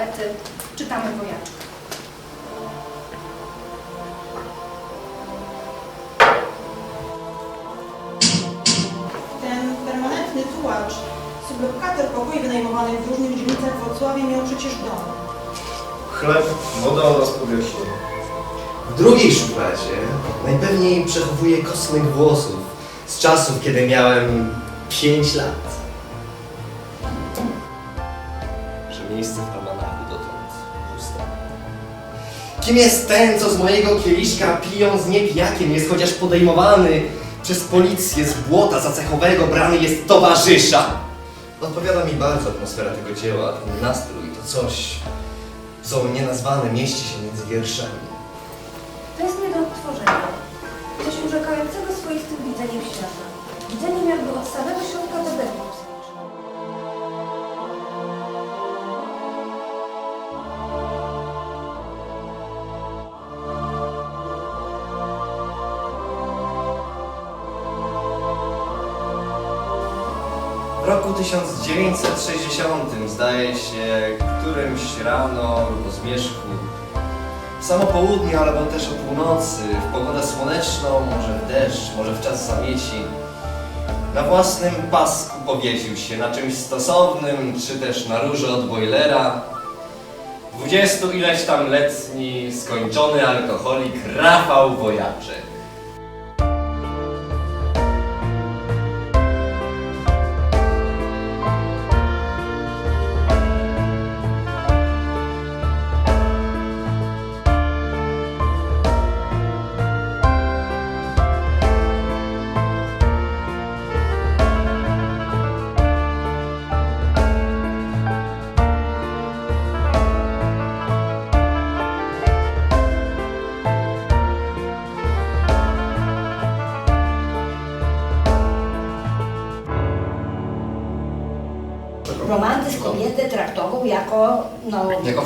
pracy czytamy wojaczkę. Ten permanentny tułacz, sublokator pokoi wynajmowanych w różnych dzielnicach Wrocławia miał przecież dom. Chleb, woda oraz powierzchnia. W drugiej szufladzie najpewniej przechowuję kosmyk włosów z czasów, kiedy miałem 5 lat. Miejsce w almanachu dotąd puste. Kim jest ten, co z mojego kieliszka pijąc nie pijakiem jest chociaż podejmowany przez policję z błota zacechowego brany jest towarzysza? Odpowiada mi bardzo atmosfera tego dzieła, ten nastrój, to coś, co nienazwane mieści się między wierszami. To jest nie do odtworzenia. Coś urzekającego swoistym widzeniem świata. Widzeniem jakby od samego środka roku 1960 zdaje się, którymś rano lub o zmierzchu, w samo południe albo też o północy, w pogodę słoneczną, może w deszcz, może w czas zamieci, na własnym pasku powiesił się na czymś stosownym, czy też na róże od bojlera. Dwudziestu ileś tam letni, skończony alkoholik Rafał Wojaczek. Jako, no... Jako.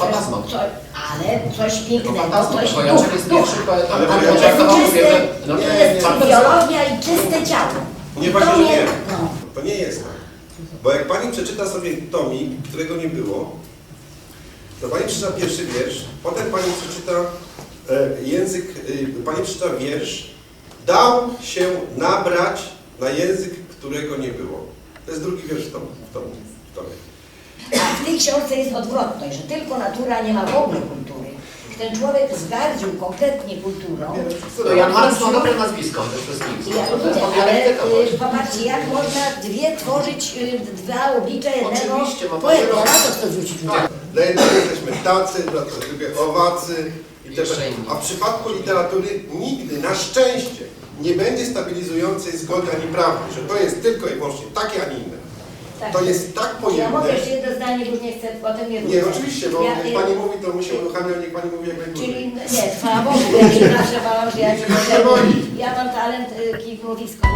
Co, ale coś pięknego, coś Wojaczek duch, jest poetą, Ale jest to czyste, no jest nie, biologia i czyste ciało. Nie, właśnie, nie. No. To nie jest tak. Bo jak pani przeczyta sobie tomik, którego nie było, to pani przeczyta pierwszy wiersz, potem pani przeczyta e, język, e, pani przeczyta wiersz, dał się nabrać na język, którego nie było. To jest drugi wiersz w tomie. A w tej książce jest odwrotność, że tylko natura nie ma w ogóle kultury. Ten człowiek zgardził kompletnie kulturą. To Jan Marx ma dobre nazwisko. Ja To jest pan ale y, popatrzcie, jak można dwie tworzyć, y, dwa oblicza jednego Oczywiście, poety. rację. Na co chce zwrócić uwagę? Dla jednego jesteśmy tacy, dla drugiego owacy. I też, a w przypadku literatury nigdy, na szczęście, nie będzie stabilizującej zgody ani prawdy, że to jest tylko i wyłącznie takie, a nie inne. Tak. To jest tak Czy Ja mogę pojemne. jeszcze jedno zdanie, już nie chcę, potem nie Nie, oczywiście, bo Ja, jak y, pani mówi, to my się uruchamia, niech pani mówi jak najdłużej. Czyli nie, chwała Bogu, ja się zawsze bałam, że ja boi. Ja mam talent y, kilkumowisko.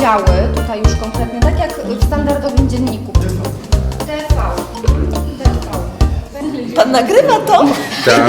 Mamy działy, tutaj już konkretnie, tak jak w standardowym dzienniku. TV. TV. Pan nagrywa to? Tak.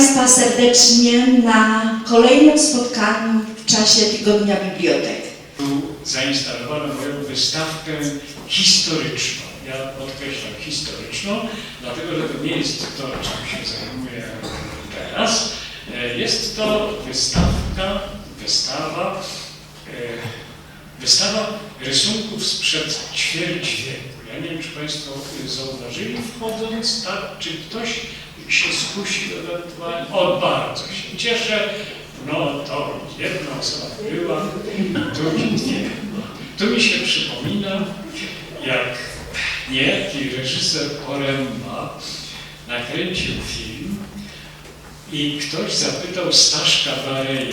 Państwa serdecznie na kolejnym spotkaniu w czasie Tygodnia Bibliotek. Tu zainstalowano moją wystawkę historyczną. Ja podkreślam historyczną, dlatego że to nie jest to, czym się zajmuję teraz. E, Jest to wystawka, wystawa, e, wystawa rysunków sprzed ćwierć wieku. Ja nie wiem, czy Państwo zauważyli wchodząc, tak, czy ktoś się skusił ewentualnie. O, bardzo się cieszę. No to jedna osoba była, drugi nie. Tu mi się przypomina, jak niejaki reżyser Poręba nakręcił film i ktoś zapytał Staszka Bareję,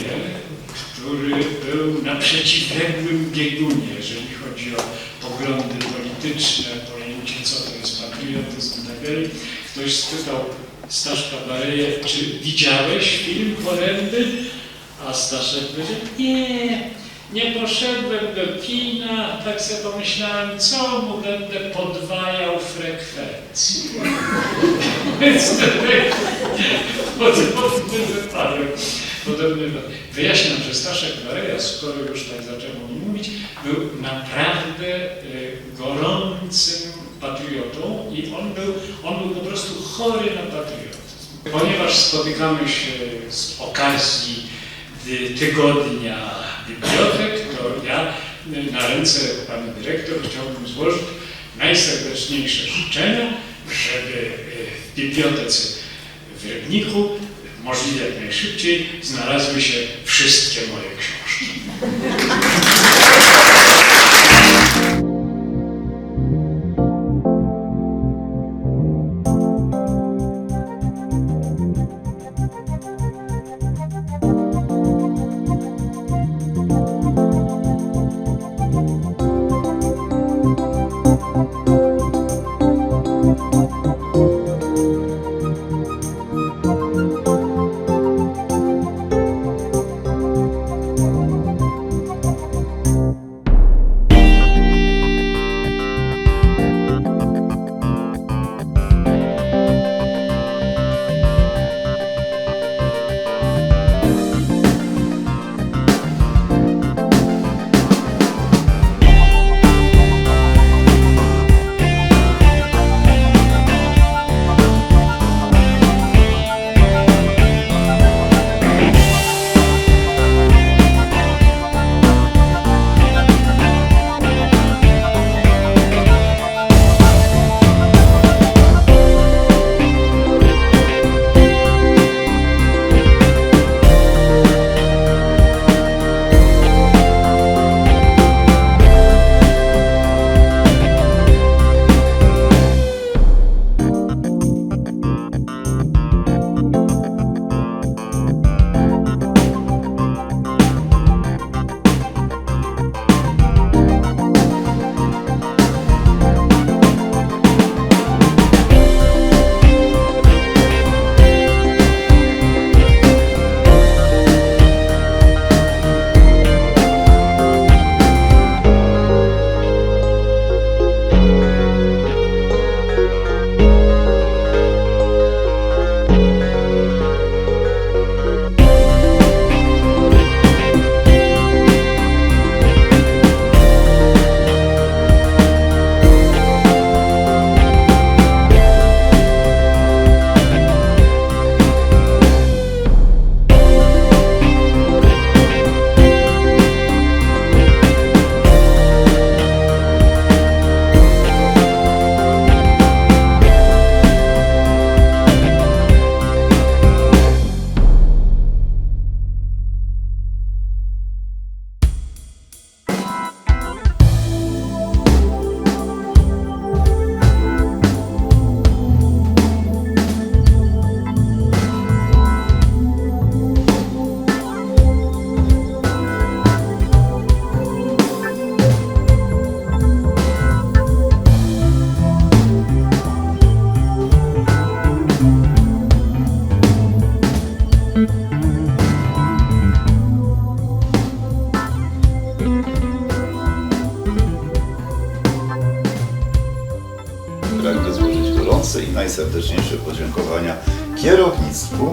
który był na przeciwległym biegunie, jeżeli chodzi o poglądy polityczne, pojęcie co to jest patriotyzm i tak. Ktoś spytał Staszka Bareję, czy widziałeś film Poręby? A Staszek powiedział, nie, nie poszedłem do kina, tak sobie pomyślałem, co mu będę podwajał frekwencję. Więc podobny wypadek. Podobny wypadek. Wyjaśniam, że Staszek Bareja, skoro już tak zacząłem o nim mówić, był naprawdę y, gorącym patriotą i on był, on był po prostu chory na patriotyzm. Ponieważ spotykamy się z okazji tygodnia bibliotek, to ja na ręce pani dyrektor chciałbym złożyć najserdeczniejsze życzenia, żeby y, w bibliotece w Rybniku możliwie jak najszybciej znalazły się wszystkie moje książki.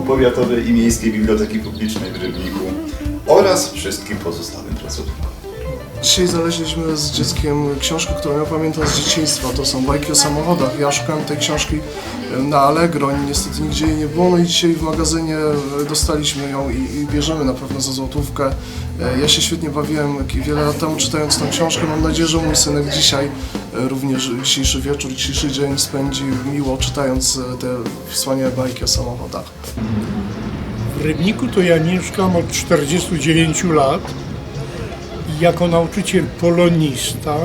Powiatowej i Miejskiej Biblioteki Publicznej w Rybniku oraz wszystkim pozostałym pracownikom. Dzisiaj znaleźliśmy z dzieckiem książkę, którą ja pamiętam z dzieciństwa. To są bajki o samochodach. Ja szukałem tej książki e, na Allegro, niestety nigdzie jej nie było. No i dzisiaj w magazynie e, dostaliśmy ją i, i bierzemy na pewno za złotówkę. E, Ja się świetnie bawiłem wiele lat temu czytając tą książkę. Mam nadzieję, że mój synek dzisiaj również dzisiejszy wieczór, dzisiejszy dzień spędzi miło czytając te wspaniałe bajki o samochodach. W Rybniku to ja mieszkam od 49 lat jako nauczyciel polonista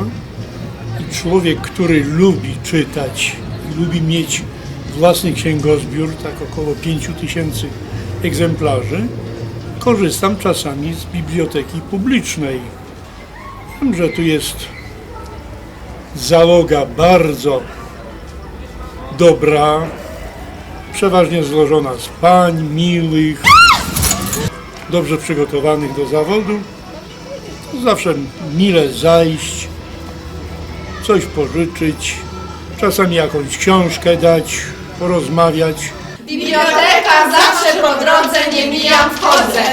i człowiek, który lubi czytać lubi mieć własny księgozbiór, tak około 5 tysięcy egzemplarzy, korzystam czasami z biblioteki publicznej. Wiem, że tu jest załoga bardzo dobra, przeważnie złożona z pań miłych, dobrze przygotowanych do zawodu. Zawsze mile zajść, coś pożyczyć, czasami jakąś książkę dać, porozmawiać. Biblioteka zawsze po drodze nie mijam wchodzę.